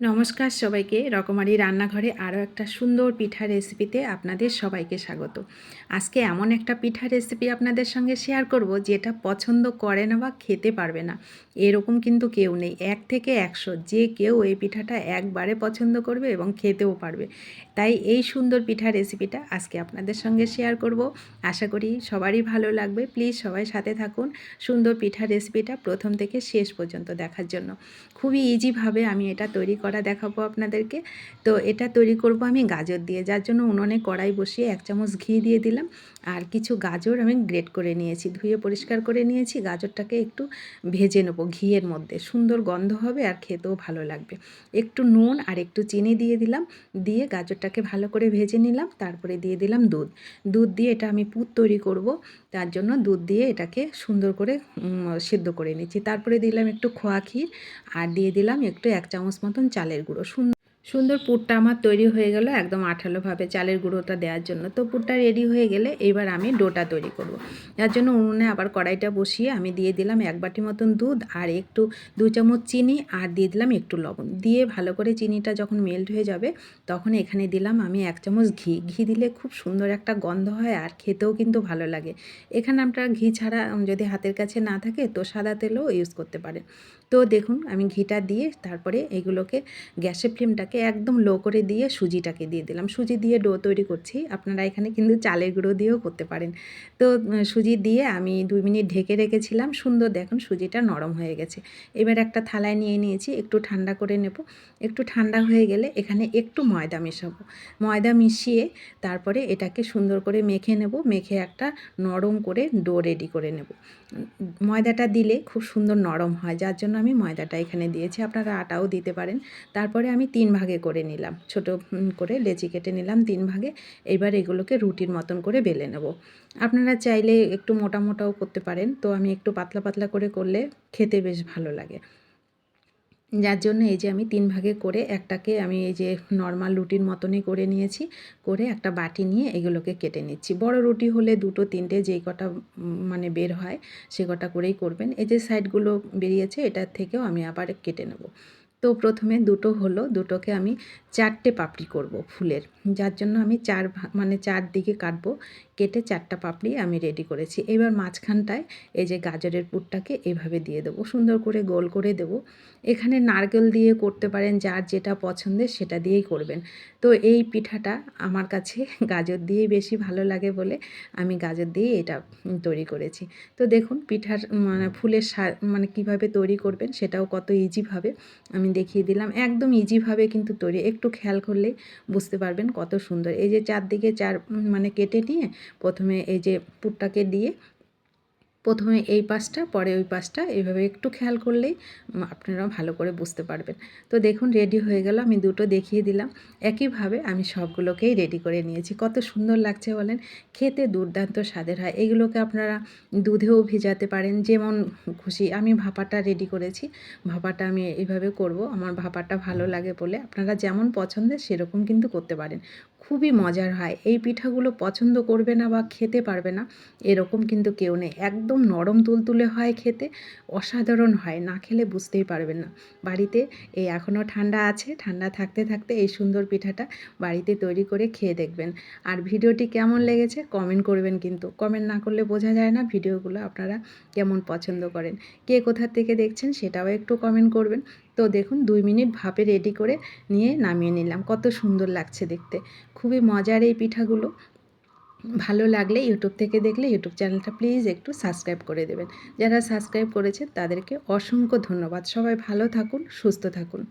নমস্কার সবাইকে, রকমারি রান্নাঘরে আরও একটা সুন্দর পিঠা রেসিপিতে আপনাদের সবাইকে স্বাগত। আজকে এমন একটা পিঠা রেসিপি আপনাদের সঙ্গে শেয়ার করব যেটা পছন্দ করে না বা খেতে পারবে না। এরকম কিন্তু কেউ নেই, এক থেকে একশো। যে কেউ এই পিঠাটা একবারে পছন্দ করবে এবং খেতেও পারবে। তাই এই সুন্দর পিঠা রেসিপিটা আজকে আপনাদের সঙ্গে শেয়ার করব। আশা করি সবারই ভালো লাগবে। প্লিজ সবাই সাথে থাকুন সুন্দর পিঠা রেসিপিটা প্রথম থেকে শেষ পর্যন্ত দেখার জন্য। খুবই ইজিভাবে আমি এটা তৈরি করা দেখাবো আপনাদেরকে। তো এটা তৈরি করব আমি গাজর দিয়ে, যার জন্য উনুনে কড়াই বসিয়ে এক চামচ ঘি দিয়ে দিলাম। আর কিছু গাজর আমি গ্রেট করে নিয়েছি, ধুয়ে পরিষ্কার করে নিয়েছি। গাজরটাকে একটু ভেজে নেব ঘিয়ের মধ্যে। সুন্দর গন্ধ হবে আর খেতেও ভালো লাগবে। একটু নুন আর একটু চিনি দিয়ে দিলাম। দিয়ে গাজরটাকে ভালো করে ভেজে নিলাম। তারপরে দিয়ে দিলাম দুধ। দুধ দিয়ে এটা আমি পুর তৈরি করব। তার জন্য দুধ দিয়ে এটাকে সুন্দর করে সেদ্ধ করে নিচ্ছি। তারপরে দিলাম একটু খোয়া ক্ষীর। আর দিয়ে দিলাম একটু এক চামচ মতন চালের গুঁড়ো। সুন্দর সুন্দর পুরটা আমার তৈরি হয়ে গেল একদম আঠালোভাবে চালের গুঁড়োটা দেওয়ার জন্য। তো পুরটা রেডি হয়ে গেলে এবার আমি ডোটা তৈরি করব। যার জন্য উনুনে আবার কড়াইটা বসিয়ে আমি দিয়ে দিলাম এক বাটি মতন দুধ আর একটু দু চামচ চিনি আর দিয়ে দিলাম একটু লবণ। দিয়ে ভালো করে চিনিটা যখন মেল্ট হয়ে যাবে তখন এখানে দিলাম আমি এক চামচ ঘি। ঘি দিলে খুব সুন্দর একটা গন্ধ হয় আর খেতেও কিন্তু ভালো লাগে। এখানে আপনারা ঘি ছাড়া যদি হাতের কাছে না থাকে তো সাদা তেলও ইউজ করতে পারেন তো দেখুন আমি ঘিটা দিয়ে তারপরে এগুলোকে গ্যাসের ফ্লেমটাকে একদম লো করে দিয়ে সুজিটাকে দিয়ে দিলাম। সুজি দিয়ে ডো তৈরি করছি। আপনারা এখানে কিন্তু চালের গুঁড়ো দিয়েও করতে পারেন। তো সুজি দিয়ে আমি দুই মিনিট ঢেকে রেখেছিলাম। সুন্দর দেখুন সুজিটা নরম হয়ে গেছে। এবার একটা থালায় নিয়ে নিয়েছি। একটু ঠান্ডা করে নেব। একটু ঠান্ডা হয়ে গেলে এখানে একটু ময়দা মেশাবো। ময়দা মিশিয়ে তারপরে এটাকে সুন্দর করে মেখে নেব। মেখে একটা নরম করে ডো রেডি করে নেব। ময়দাটা দিলে খুব সুন্দর নরম হয়। যার জন্য আমি ময়দাটা এখানে দিয়েছি। আপনারা আটাও দিতে পারেন। তারপরে আমি তিন ভাগে করে নিলাম। ছোট করে লেচি কেটে নিলাম তিন ভাগে। এবার এগুলোকে রুটির মতন করে বেলে নেব। আপনারা চাইলে একটু মোটা মোটাও করতে পারেন। তো আমি একটু পাতলা পাতলা করে করলে খেতে বেশ ভালো লাগে। যার জন্য এই যে আমি তিন ভাগে করে একটাকে আমি এই যে নর্মাল রুটির মতনই করে নিয়েছি। করে একটা বাটি নিয়ে এগুলোকে কেটে নিচ্ছি। বড় রুটি হলে দুটো, তিনটে যেই কটা মানে বের হয় সে কটা করেই করবেন। এই যে সাইডগুলো বেরিয়েছে, এটার থেকেও আমি আবার কেটে নেব। তো প্রথমে দুটো হলো, দুটোকে আমি চারটে পাপড়ি করব ফুলের। যার জন্য আমি চার মানে চার দিকে কাটবো, কেটে চারটা পাপড়ি আমি রেডি করেছি। এবার মাঝখানটায় এই যে গাজরের পুরটাকে এভাবে দিয়ে দেবো, সুন্দর করে গোল করে দেব। এখানে নারকেল দিয়ে করতে পারেন, যার যেটা পছন্দের সেটা দিয়েই করবেন। তো এই পিঠাটা আমার কাছে গাজর দিয়েই বেশি ভালো লাগে বলে আমি গাজর দিয়ে এটা তৈরি করেছি। তো দেখুন, পিঠার মানে ফুলের মানে কীভাবে তৈরি করবেন সেটাও কত ইজিভাবে আমি দেখিয়ে দিলাম। একদম ইজিভাবে কিন্তু তৈরি। একটু খেয়াল করলে বুঝতে পারবেন কত সুন্দর। এই যে চারদিকে চার মানে কেটে নিয়ে প্রথমে এই যে পুরটাকে দিয়ে প্রথমে এই পাশটা, পরে ওই পাশটা এইভাবে একটু খেয়াল করলেই আপনারা ভালো করে বুঝতে পারবেন। তো দেখুন রেডি হয়ে গেল, আমি দুটো দেখিয়ে দিলাম। একইভাবে আমি সবগুলোকেই রেডি করে নিয়েছি। কত সুন্দর লাগছে বলেন, খেতে দুর্দান্ত স্বাদের হয়। এগুলোকে আপনারা দুধেও ভিজাতে পারেন, যেমন খুশি। আমি ভাপাটা রেডি করেছি। ভাপাটা আমি এইভাবে করব। আমার ভাপাটা ভালো লাগে বলে আপনারা যেমন পছন্দের সেরকম কিন্তু করতে পারেন। খুবই মজার হয়। এই পিঠাগুলো পছন্দ করবে না বা খেতে পারবে না, এরকম কিন্তু কেউ নেই। একদম নরম তুলতুলে হয় খেতে, অসাধারণ হয়, না খেলে বুঝতেই পারবেন না। বাড়িতে এই এখনও ঠান্ডা আছে, ঠান্ডা থাকতে থাকতে এই সুন্দর পিঠাটা বাড়িতে তৈরি করে খেয়ে দেখবেন। আর ভিডিওটি কেমন লেগেছে কমেন্ট করবেন কিন্তু। কমেন্ট না করলে বোঝা যায় না ভিডিওগুলো আপনারা কেমন পছন্দ করেন। কে কোথা থেকে দেখছেন সেটাও একটু কমেন্ট করবেন। তো দেখুন দুই মিনিট ভাপে রেডি করে নিয়ে নামিয়ে নিলাম। কত সুন্দর লাগছে দেখতে। খুবই মজার এই পিঠাগুলো। ভালো লাগলে ইউটিউব থেকে দেখলে ইউটিউব চ্যানেলটা প্লিজ একটু সাবস্ক্রাইব করে দেবেন। যারা সাবস্ক্রাইব করেছে তাদেরকে অসংখ্য ধন্যবাদ। সবাই ভালো থাকুন, সুস্থ থাকুন।